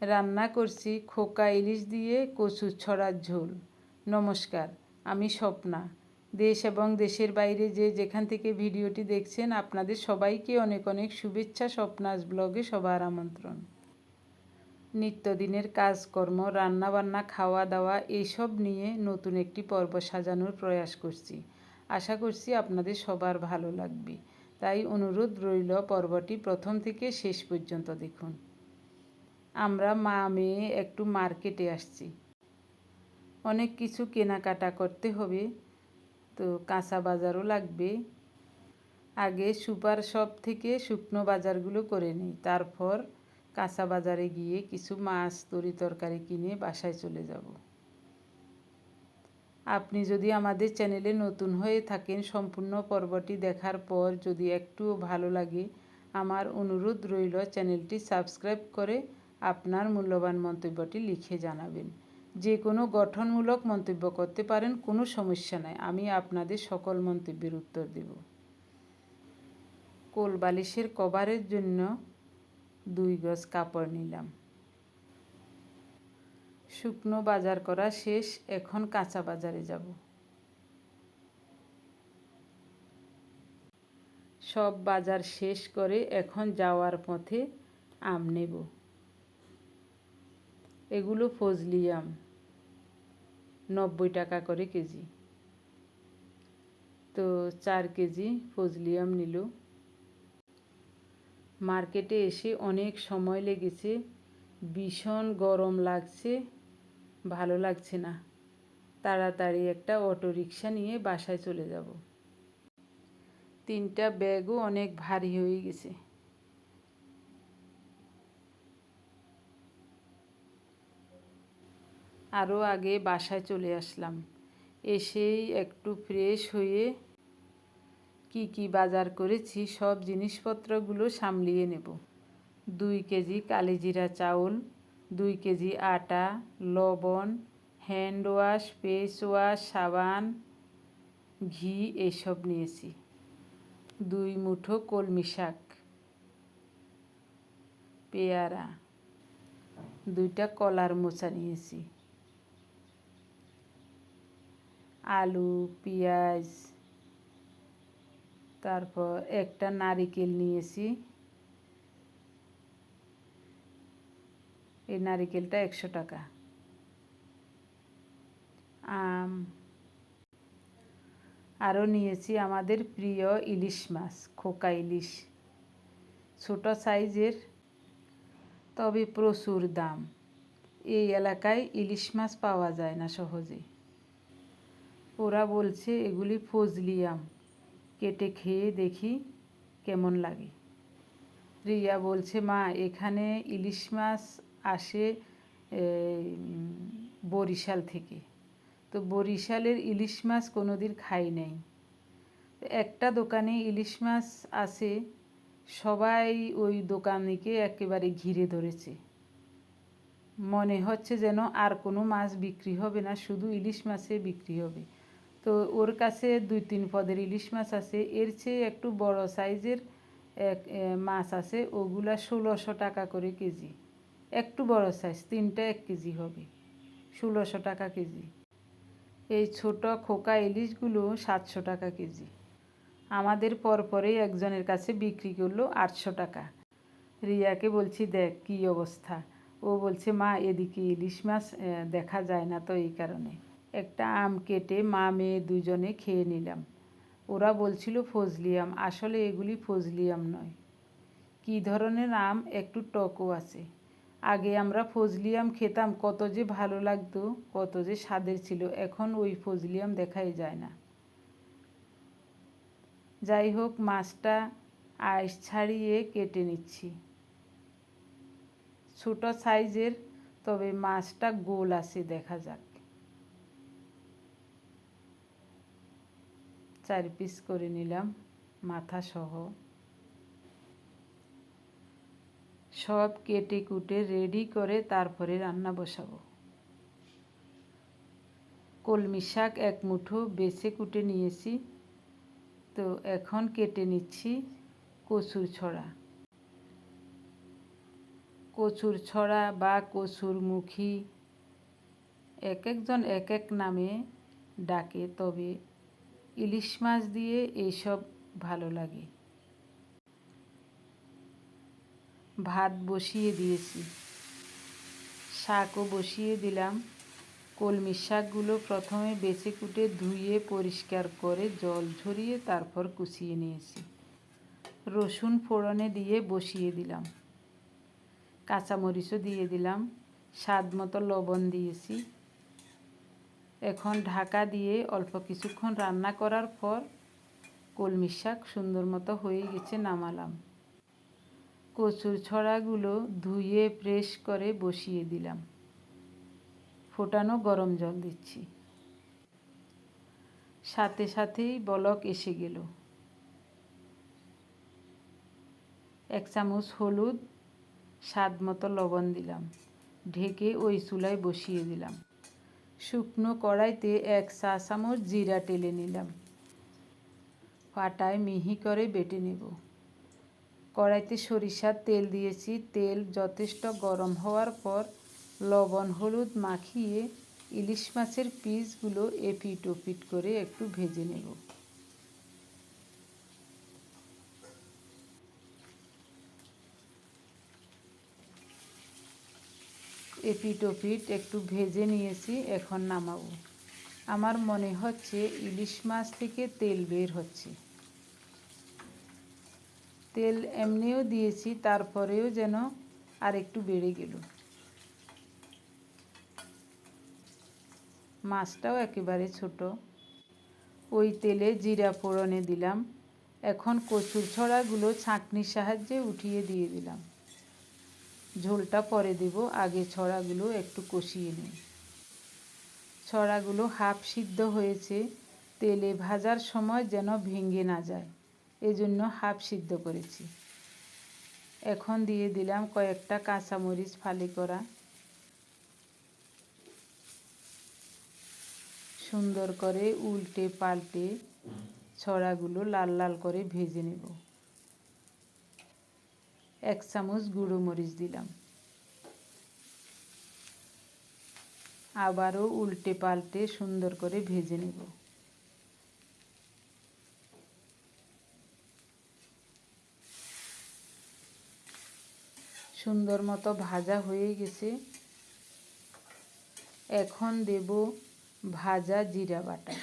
রান্না করছি খোকা ইলিশ দিয়ে কচুর ছড়ার ঝোল। নমস্কার, আমি স্বপ্না। দেশ এবং দেশের বাইরে যে যেখান থেকে ভিডিওটি দেখছেন, আপনাদের সবাইকে অনেক অনেক শুভেচ্ছা স্বপ্নাস ব্লগে সবার আমন্ত্রণ। নিত্যদিনের কাজকর্ম, রান্নাবান্না খাওয়া দাওয়া এইসব নিয়ে নতুন একটি পর্ব সাজানোর প্রয়াস করছি। আশা করছি আপনাদের সবার ভালো লাগবে। তাই অনুরোধ রইল পর্বটি প্রথম থেকে শেষ পর্যন্ত দেখুন। আমরা মা মেয়ে একটু মার্কেটে আসছি। অনেক কিছু কেনাকাটা করতে হবে, তো কাঁচা বাজারও লাগবে। আগে সুপার শপ থেকে শুকনো বাজারগুলো করে নিই, তারপর কাঁচা বাজারে গিয়ে কিছু মাছ, তরি তরকারি কিনে বাসায় চলে যাব। আপনি যদি আমাদের চ্যানেলে নতুন হয়ে থাকেন, সম্পূর্ণ পর্বটি দেখার পর যদি একটুও ভালো লাগে, আমার অনুরোধ রইল চ্যানেলটি সাবস্ক্রাইব করে আপনার মূল্যবান মন্তব্যটি লিখে জানাবেন। যে কোনো গঠনমূলক মন্তব্য করতে পারেন, কোনো সমস্যা নাই। আমি আপনাদের সকল মন্তব্যের উত্তর দেব। কোল বালিশের কভারের জন্য দুই গজ কাপড় নিলাম। শুকনো বাজার করা শেষ, এখন কাঁচা বাজারে যাব। সব বাজার শেষ করে এখন যাওয়ার পথে আম নেব। এগুলো ফজলি আম, নব্বই টাকা করে কেজি। তো চার কেজি ফজলি আম নিল। মার্কেটে এসে অনেক সময় লেগেছে, ভীষণ গরম লাগছে, ভালো লাগছে না। তাড়াতাড়ি একটা অটো রিক্সা নিয়ে বাসায় চলে যাব। তিনটা ব্যাগও অনেক ভারী হয়ে গেছে। আরও আগে বাসায় চলে আসলাম। এসেই একটু ফ্রেশ হয়ে কি কি বাজার করেছি, সব জিনিসপত্রগুলো সামলিয়ে নেব। দুই কেজি কালিজিরা চাউল, দুই কেজি আটা, লবণ হ্যান্ড ওয়াশ ফেস ওয়াশ সাবান, ঘি এসব নিয়েছি। দুই মুঠো কলমি শাক, পেয়ারা, দুইটা কলার মোচা নিয়েছি। আলু, পেঁয়াজ, তারপর একটা নারিকেল নিয়েছি। এই নারিকেলটা একশো টাকা। আম আরও নিয়েছি আমাদের প্রিয় ইলিশ মাছ, খোকা ইলিশ। ছোট সাইজের, তবে প্রচুর দাম। এই এলাকায় ইলিশ মাছ পাওয়া যায় না সহজে। ওরা বলছে, এগুলি ফজলি আম। কেটে খেয়ে দেখি কেমন লাগে। রিয়া বলছে, মা, এখানে ইলিশ মাছ আসে বরিশাল থেকে। তো বরিশালের ইলিশ মাছ কোনো দিন খাই নাই। একটা দোকানে ইলিশ মাছ আছে সবাই ওই দোকানিকে একেবারে ঘিরে ধরেছে। মনে হচ্ছে যেন আর কোনো মাছ বিক্রি হবে না, শুধু ইলিশ মাছে বিক্রি হবে। তো ওর কাছে দুই তিন পদের ইলিশ মাছ আছে। এর চেয়ে একটু বড় সাইজের এক মাছ আছে। ওগুলা ষোলোশো টাকা করে কেজি। একটু বড় সাইজ তিনটা এক কেজি হবে। ষোলোশো টাকা কেজি। এই ছোট খোকা ইলিশগুলো সাতশো টাকা কেজি। আমাদের পরপরেই একজনের কাছে বিক্রি করল আটশো টাকা। রিয়াকে বলছি, দেখ, কী অবস্থা। ও বলছে, মা, এদিকে ইলিশ মাছ দেখা যায় না তো এই কারণে। একটা আম কেটে মা মেয়ে দুজনে খেয়ে নিলাম। ওরা বলছিল, ফজলি আম। আসলে এগুলি ফজলি আম নয়। কী ধরনের আম? একটু টকও আছে। আগে আমরা ফজলি আম খেতাম, কত যে ভালো লাগতো, কত যে স্বাদের ছিল, এখন ওই ফজলি আম দেখাই যায় না। যাই হোক, মাছটা আইস ছাড়িয়ে কেটে নিচ্ছি। ছোট সাইজের, তবে মাছটা গোল আছে, দেখা যাক। চার পিস করে নিলাম মাথা সহ সব কেটে কুটে রেডি করে তারপরে রান্না বসাবো। কলমি শাক এক মুঠো বেছে কুটে নিয়েছি। তো এখন কেটে নিচ্ছি কচুর ছড়া। কচুর ছড়া বা কচুর মুখী এক একজন এক এক নামে ডাকে, তবে ইলিশ মাছ দিয়ে এইসব ভালো লাগে। ভাত বসিয়ে দিয়েছি। শাকও বসিয়ে দিলাম। কলমি শাকগুলো প্রথমে বেছে কুটে ধুয়ে পরিষ্কার করে জল ঝরিয়ে তারপর কুচিয়ে নিয়েছি। রসুন ফোড়নে দিয়ে বসিয়ে দিলাম। কাঁচামরিচও দিয়ে দিলাম। স্বাদ মতো লবণ দিয়েছি। এখন ঢাকা দিয়ে অল্প কিছুক্ষণ রান্না করার পর কলমি শাক সুন্দর মতো হয়ে গেছে নামালাম। কচুর ছড়াগুলো ধুয়ে প্রেস করে বসিয়ে দিলাম। ফোটানো গরম জল দিচ্ছি। সাথে সাথেই বলক এসে গেল। এক চামচ হলুদ, স্বাদ মতো লবণ দিলাম। ঢেকে ওই চুলায় বসিয়ে দিলাম। শুকনো কড়াইতে এক চা চামচ জিরা টেলে নিলাম। পাটায় মিহি করে বেটে নেব। কড়াইতে সরিষার তেল দিয়েছি। তেল যথেষ্ট গরম হওয়ার পর লবণ, হলুদ মাখিয়ে ইলিশ মাছের পিসগুলো এপিট ওপিট করে একটু ভেজে নেব। এপিট ওপিট একটু ভেজে নিয়েছি, এখন নামাবো। আমার মনে হচ্ছে ইলিশ মাছ থেকে তেল বের হচ্ছে। তেল এমনিও দিয়েছি, তারপরেও যেন আর একটু বেড়ে গেল। মাছটাও একেবারে ছোট। ওই তেলে জিরা ফোড়নে দিলাম। এখন কচুর ছড়াগুলো ছাঁকনির সাহায্যে উঠিয়ে দিয়ে দিলাম। ঝোলটা পরে দেব। আগে ছড়াগুলো একটু কষিয়ে নিই। ছড়াগুলো হাফ সিদ্ধ হয়েছে। তেলে ভাজার সময় যেন ভেঙে না যায়। এজন্য হাফ সিদ্ধ করেছি। এখন দিয়ে দিলাম কয়েকটা কাঁচামরিচ ফালি করা। সুন্দর করে উল্টে পাল্টে ছড়াগুলো লাল লাল করে ভেজে নেব। এক চামচ গুঁড়ো মরিচ দিলাম। আবারও উল্টে পাল্টে সুন্দর করে ভেজে নেব। সুন্দর মতো ভাজা হয়ে গেছে। এখন দেব ভাজা জিরা বাটা।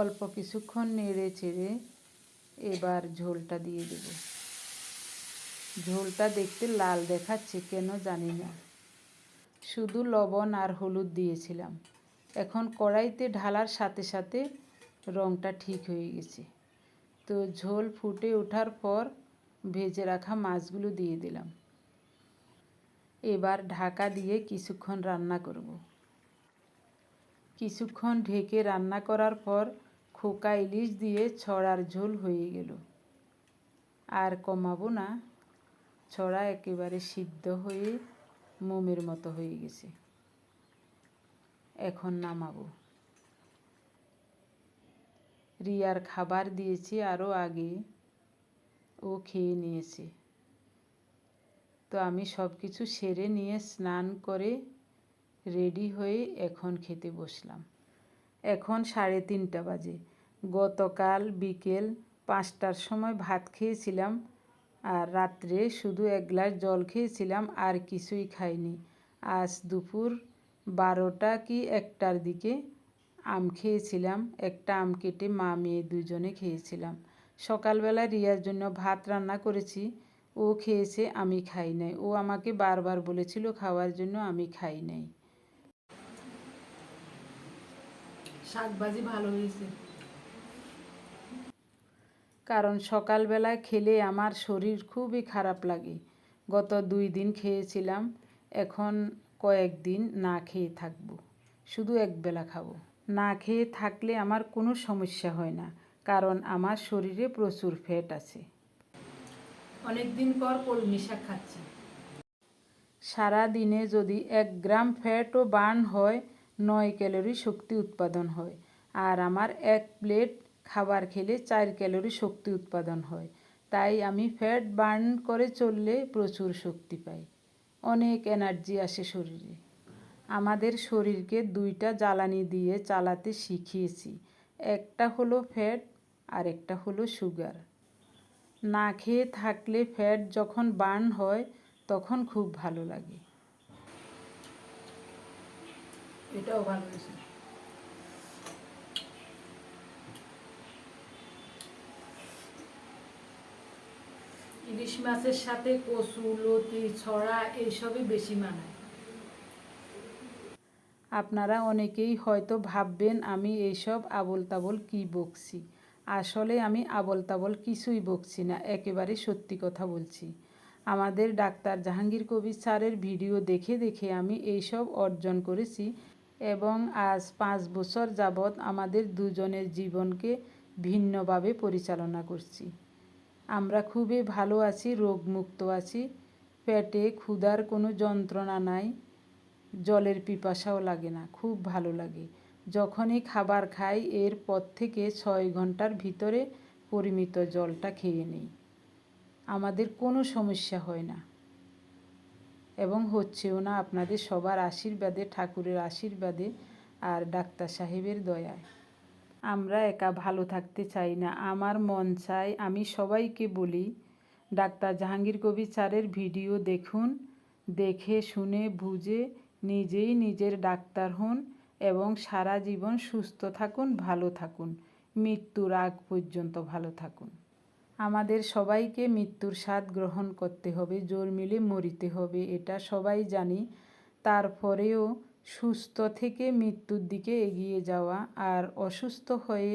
অল্প কিছুক্ষণ নেড়ে চেড়ে এবার ঝোলটা দিয়ে দেব। ঝোলটা দেখতে লাল দেখাচ্ছে, কেন জানি না। শুধু লবণ আর হলুদ দিয়েছিলাম। এখন কড়াইতে ঢালার সাথে সাথে রঙটা ঠিক হয়ে গেছে। তো ঝোল ফুটে ওঠার পর ভেজে রাখা মাছগুলো দিয়ে দিলাম। এবার ঢাকা দিয়ে কিছুক্ষণ রান্না করব। কিছুক্ষণ ঢেকে রান্না করার পর খোকা ইলিশ দিয়ে ছড়ার ঝোল হয়ে গেল। আর কমাবো না, ছড়া একেবারে সিদ্ধ হয়ে মোমের মতো হয়ে গেছে। এখন নামাবো। রিয়ার খাবার দিয়েছি আরও আগে, ও খেয়ে নিয়েছে। তো আমি সব কিছু সেরে নিয়ে স্নান করে রেডি হয়ে এখন খেতে বসলাম। এখন সাড়ে তিনটা বাজে। গতকাল বিকেল পাঁচটার সময় ভাত খেয়েছিলাম আর রাত্রে শুধু এক গ্লাস জল খেয়েছিলাম, আর কিছুই খাইনি। আজ দুপুর বারোটা কি একটার দিকে আম খেয়েছিলাম, একটা আম কেটে মা মেয়ে দুজনে খেয়েছিলাম। সকালবেলা রিয়ার জন্য ভাত রান্না করেছি, ও খেয়েছে, আমি খাই নাই। ও আমাকে বারবার বলেছিল, খাওয়ার জন্য আমি খাই নাই। শাকভাজি ভালো হয়েছে। কারণ সকালবেলায় খেলে আমার শরীর খুবই খারাপ লাগে। গত দুই দিন খেয়েছিলাম এখন কয়েকদিন না খেয়ে থাকব। শুধু একবেলা খাব। না খেয়ে থাকলে আমার কোনো সমস্যা হয় না কারণ আমার শরীরে প্রচুর ফ্যাট আছে। অনেক দিন পর কলমি শাক খাচ্ছি। সারা দিনে যদি এক গ্রাম ফ্যাটও বার্ন হয় নয় ক্যালোরি শক্তি উৎপাদন হয়। আর আমার এক প্লেট খাবার খেলে চার ক্যালোরি শক্তি উৎপাদন হয়। তাই আমি ফ্যাট বার্ন করে চললে প্রচুর শক্তি পাই। অনেক এনার্জি আসে শরীরে। আমাদের শরীরকে দুইটা জ্বালানি দিয়ে চালাতে শিখিয়েছি। একটা হলো ফ্যাট আর একটা হলো সুগার। না খেয়ে থাকলে ফ্যাট যখন বার্ন হয়, তখন খুব ভালো লাগে। এটাও ভালো হয়েছে। ইলিশ মাছের সাথে কচু, লতি, ছড়া এইসবই বেশি মানায়। আপনারা অনেকেই হয়তো ভাববেন, আমি এইসব আবল তাবল কী বকছি? আসলে আমি আবল তাবল কিছুই বকছি না, একেবারে সত্যি কথা বলছি। আমাদের ডাক্তার জাহাঙ্গীর কবির স্যারের ভিডিও দেখে দেখে আমি এইসব অর্জন করেছি এবং আজ পাঁচ বছর যাবৎ আমাদের দুজনের জীবনকে ভিন্নভাবে পরিচালনা করছি। আমরা খুবই ভালো আছি, রোগমুক্ত আছি, পেটে ক্ষুধার কোনো যন্ত্রণা নাই, জলের পিপাসাও লাগে না, খুব ভালো লাগে। যখনই খাবার খাই, এর পর থেকে ছয় ঘণ্টার ভিতরে পরিমিত জলটা খেয়ে নেই। আমাদের কোনো সমস্যা হয় না। এবং হচ্ছেও না আপনাদের সবার আশীর্বাদে, ঠাকুরের আশীর্বাদে আর ডাক্তার সাহেবের দয়ায়। আমরা একা ভালো থাকতে চাই না। আমার মন চাই আমি সবাইকে বলি, ডাক্তার জাহাঙ্গীর কবির স্যারের ভিডিও দেখুন, দেখে, শুনে, বুঝে, নিজেই নিজের ডাক্তার হন এবং সারা জীবন সুস্থ থাকুন, ভালো থাকুন। মৃত্যুর আগ পর্যন্ত ভালো থাকুন। আমাদের সবাইকে মৃত্যুর স্বাদ গ্রহণ করতে হবে, জোর মিলে মরিতে হবে, এটা সবাই জানি। তারপরেও সুস্থ থেকে মৃত্যুর দিকে এগিয়ে যাওয়া আর অসুস্থ হয়ে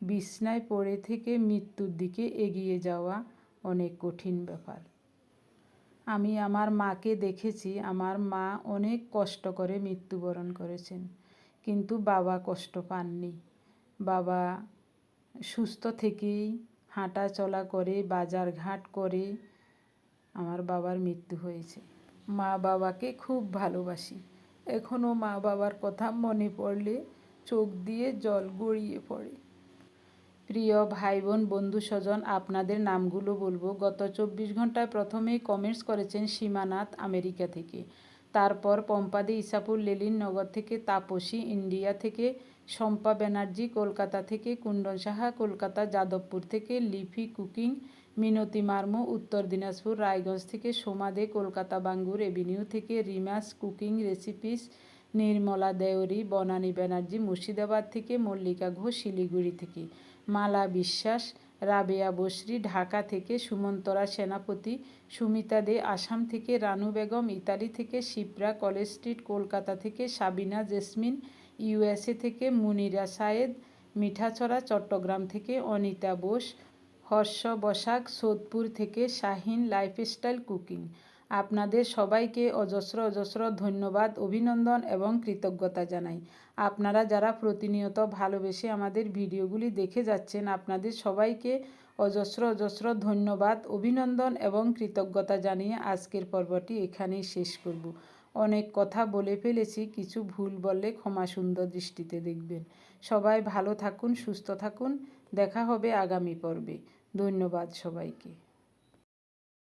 বিছনায় পড়ে থেকে মৃত্যুর দিকে এগিয়ে যাওয়া অনেক কঠিন ব্যাপার। আমি আমার মাকে দেখেছি, আমার মা অনেক কষ্ট করে মৃত্যুবরণ করেছেন, কিন্তু বাবা কষ্ট পাননি। বাবা সুস্থ থেকেই হাঁটা চলা করে বাজার ঘাট করে, আমার বাবার মৃত্যু হয়েছে। মা বাবাকে খুব ভালোবাসি। এখনও মা বাবার কথা মনে পড়লে চোখ দিয়ে জল গড়িয়ে পড়ে। প্রিয় ভাই বোন বন্ধু স্বজন আপনাদের নামগুলো বলব। গত চব্বিশ ঘন্টায় প্রথমেই কমেন্টস করেছেন সীমানাথ আমেরিকা থেকে। তারপর পম্পাদি ইসাপুর লেলিন নগর থেকে তাপসী, ইন্ডিয়া থেকে শম্পা ব্যানার্জি কলকাতা থেকে, কুণ্ডন সাহা কলকাতা, যাদবপুর থেকে, লিফি কুকিং, মিনতি মার্মু উত্তর দিনাজপুর, রায়গঞ্জ থেকে, সোমা দে কলকাতা বাঙ্গুর এভিনিউ থেকে, রিমাস কুকিং রেসিপিস, নির্মলা দেওরি বনানী ব্যানার্জি মুর্শিদাবাদ থেকে, মল্লিকা ঘোষ শিলিগুড়ি থেকে, মালা বিশ্বাস, রাবেয়া বসরি ঢাকা থেকে, সুমন্তরা সেনাপতি, সুমিতা দে আসাম থেকে, রানু বেগম ইতালি থেকে, শিপ্রা কলেজ স্ট্রিট কলকাতা থেকে, সাবিনা জেসমিন ইউএসএ থেকে মুনিরা সায়েদ, মিঠাছড়া চট্টগ্রাম থেকে অনিতা বোস, হর্ষ বসাক সোদপুর থেকে শাহিন লাইফস্টাইল কুকিং। আপনাদের সবাইকে অজস্র অজস্র ধন্যবাদ, অভিনন্দন এবং কৃতজ্ঞতা জানাই। আপনারা যারা প্রতিনিয়ত ভালোবেসে আমাদের ভিডিওগুলি দেখে যাচ্ছেন, আপনাদের সবাইকে অজস্র অজস্র ধন্যবাদ, অভিনন্দন এবং কৃতজ্ঞতা জানিয়ে আজকের পর্বটি এখানেই শেষ করব। অনেক কথা বলে ফেলেছি, কিছু ভুল বললে ক্ষমা সুন্দর দৃষ্টিতে দেখবেন। সবাই ভালো থাকুন, সুস্থ থাকুন, দেখা হবে আগামী পর্বে। ধন্যবাদ সবাইকে।